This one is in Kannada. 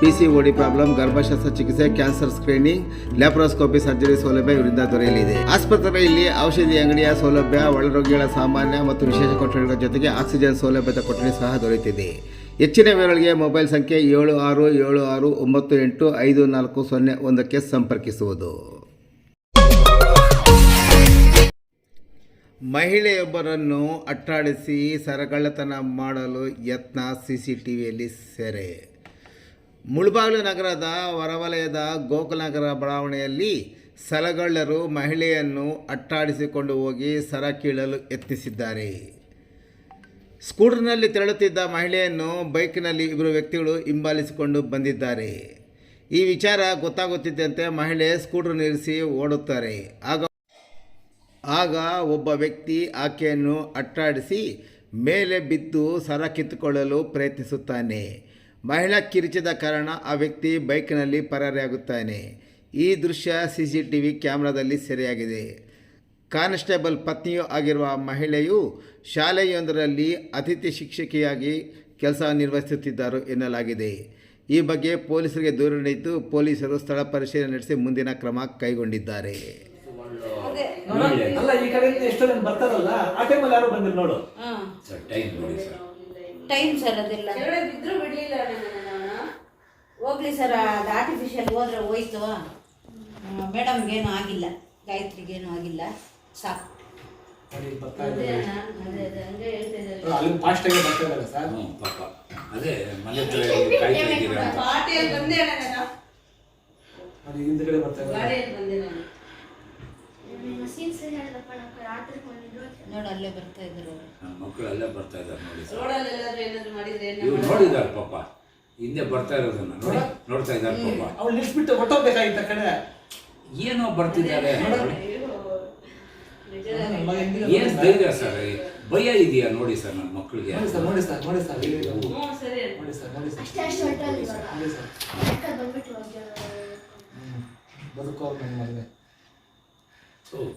P problem ಗರ್ಭಶಾಸ್ತ್ರ ಚಿಕಿತ್ಸೆ ಕ್ಯಾನ್ಸರ್ ಸ್ಕ್ರೀನಿಂಗ್ ಲ್ಯಾಪ್ರೋಸ್ಕೋಪಿ ಸರ್ಜರಿ ಸೌಲಭ್ಯ ಇವರಿಂದ ದೊರೆಯಲಿದೆ. ಆಸ್ಪತ್ರೆಯಲ್ಲಿ ಔಷಧಿ ಅಂಗಡಿಯ ಸೌಲಭ್ಯ, ಒಳರೋಗಿಗಳ ಸಾಮಾನ್ಯ ಮತ್ತು ವಿಶೇಷ ಕೊಠಡಿಗಳ ಜೊತೆಗೆ ಆಕ್ಸಿಜನ್ ಸೌಲಭ್ಯದ ಕೊಠಡಿ ಸಹ ದೊರೆಯುತ್ತಿದೆ. ಹೆಚ್ಚಿನ ವಿವರಗಳಿಗೆ ಮೊಬೈಲ್ ಸಂಖ್ಯೆ ಏಳು ಆರು ಏಳು ಆರು ಒಂಬತ್ತು ಎಂಟು ಐದು ನಾಲ್ಕು ಸೊನ್ನೆ ಒಂದಕ್ಕೆ ಸಂಪರ್ಕಿಸುವುದು. ಮಹಿಳೆಯೊಬ್ಬರನ್ನು ಅಟ್ಟಾಡಿಸಿ ಸರಗಳ್ಳತನ ಮಾಡಲು ಯತ್ನ ಸಿಸಿಟಿವಿಯಲ್ಲಿ ಸೆರೆ. ಮುಳಬಾಗಿಲು ನಗರದ ಹೊರವಲಯದ ಗೋಕುಲನಗರ ಬಡಾವಣೆಯಲ್ಲಿ ಸಲಗಳ್ಳರು ಮಹಿಳೆಯನ್ನು ಅಟ್ಟಾಡಿಸಿಕೊಂಡು ಹೋಗಿ ಸರ ಕೀಳಲು ಯತ್ನಿಸಿದ್ದಾರೆ. ಸ್ಕೂಟರ್ನಲ್ಲಿ ತೆರಳುತ್ತಿದ್ದ ಮಹಿಳೆಯನ್ನು ಬೈಕ್ನಲ್ಲಿ ಇಬ್ಬರು ವ್ಯಕ್ತಿಗಳು ಹಿಂಬಾಲಿಸಿಕೊಂಡು ಬಂದಿದ್ದಾರೆ. ಈ ವಿಚಾರ ಗೊತ್ತಾಗುತ್ತಿದ್ದಂತೆ ಮಹಿಳೆ ಸ್ಕೂಟರ್ ನಿಲ್ಲಿಸಿ ಓಡುತ್ತಾರೆ. ಆಗ ಆಗ ಒಬ್ಬ ವ್ಯಕ್ತಿ ಆಕೆಯನ್ನು ಅಟ್ಟಾಡಿಸಿ ಮೇಲೆ ಬಿದ್ದು ಸರ ಕಿತ್ತುಕೊಳ್ಳಲು ಪ್ರಯತ್ನಿಸುತ್ತಾನೆ. ಮಹಿಳಾ ಕಿರಿಚಿದ ಕಾರಣ ಆ ವ್ಯಕ್ತಿ ಬೈಕ್ನಲ್ಲಿ ಪರಾರಿಯಾಗುತ್ತಾನೆ. ಈ ದೃಶ್ಯ ಸಿ ಸಿ ಟಿ ವಿ ಕ್ಯಾಮ್ರಾದಲ್ಲಿ ಸೆರೆಯಾಗಿದೆ. ಕಾನ್ಸ್ಟೇಬಲ್ ಪತ್ನಿಯೂ ಆಗಿರುವ ಮಹಿಳೆಯು ಶಾಲೆಯೊಂದರಲ್ಲಿ ಅತಿಥಿ ಶಿಕ್ಷಕಿಯಾಗಿ ಕೆಲಸ ನಿರ್ವಹಿಸುತ್ತಿದ್ದರು ಎನ್ನಲಾಗಿದೆ. ಈ ಬಗ್ಗೆ ಪೊಲೀಸರಿಗೆ ದೂರು ನೀಡಿದ್ದು ಪೊಲೀಸರು ಸ್ಥಳ ಪರಿಶೀಲನೆ ನಡೆಸಿ ಮುಂದಿನ ಕ್ರಮ ಕೈಗೊಂಡಿದ್ದಾರೆ. ಅಲ್ಲ ಈ ಕಡೆಯಿಂದ ಎಷ್ಟೋ ಜನ ಬರ್ತಾರಲ್ಲ ಆ ಟೈಮಲ್ಲಿ ಯಾರು ಬಂದಿಲ್ಲ ನೋಡು. ಸರ್ ಟೈಮ್ ನೋಡಿ ಸರ್. ಟೈಮ್ ಸರ್ ಅದೆಲ್ಲ. ಕೆಳಗಡೆ ಬಿದ್ರು ಬಿಡ್ಲಿಲ್ಲ ನಾನು ಹೋಗ್ಲಿ ಸರ್ ಅದು ಆರ್ಟಿಫಿಷಿಯಲ್ ಹೋದ್ರೆ ಹೋಯ್ತು. ಮೇಡಮ್ಗೇನು ಆಗಿಲ್ಲ ಗಾಯತ್ರಿಗೇನು ಆಗಿಲ್ಲ ಸಾಕು. ನೋಡಿ, ಬರ್ತಾ ಅದೇ ಇದ್ದಾರೆ ನಾನು ಅದೇ ಅದೇ ಹಂಗೆ ಹೇಳ್ತಾ ಇದ್ದಾರೆ. ಅಲ್ಲಿ ಫಾಸ್ಟ್ ಆಗಿ ಬರ್ತಾ ಇದ್ದಾರೆ ಸರ್ ಹ್ಞೂ ಪಾಪ. ಅದೇ ಮನೆ ಹತ್ರ ಕಾಯ್ತಾ ಇದ್ದೀರಾ ಅಂತ. ಪಾರ್ಟಿಯಲ್ಲಿ ಬಂದೆ ಅಣ್ಣ ನಾನು ನೋಡಿ ಹಿಂದ್ಗಡೆ ಬರ್ತಾ ಇದ್ದಾರೆ. ಗಾಡಿಯಲ್ಲಿ ಬಂದೆ ನಾನು ನೋಡು ಅಲ್ಲೇ ಬರ್ತಾ ಇದ್ರು. ಮಕ್ಕಳು ಅಲ್ಲೇ ಬರ್ತಾ ಇದ್ದಾರೆ ನೋಡಿ ರೋಡಲ್ಲಿ ಏನಾದ್ರು ಮಾಡಿದ್ರೆ ಇವ್ರು ನೋಡಿದ್ದಾರೆ ಪಾಪ. ಹಿಂದೆ ಬರ್ತಾ ಇರೋದನ್ನ ನೋಡಿ ನೋಡ್ತಾ ಇದ್ದಾರೆ ಪಾಪ. ಅವ್ಳು ನಿಲ್ಸ್ಬಿಟ್ಟು ಹೊಟ್ಟೋಗ್ಬೇಕಾಗಿತ್ತ ಕಡೆ ಏನೋ ಬರ್ತಿದ್ದಾರೆ. ಏನ್ ಧೈರ್ಯ ಸರ್ ಭಯ ಇದೆಯಾ? ನೋಡಿ ಸರ್ ನನ್ನ ಮಕ್ಕಳಿಗೆ. ನೋಡಿ ಸರ್ ನೋಡಿ ಸರ್ ನೋಡಿ ಸರ್. ಇಲ್ಲಿ ನೋಡಿ ಸರಿ. ಬದುಕೋ ನನ್ನ ಹೌದು.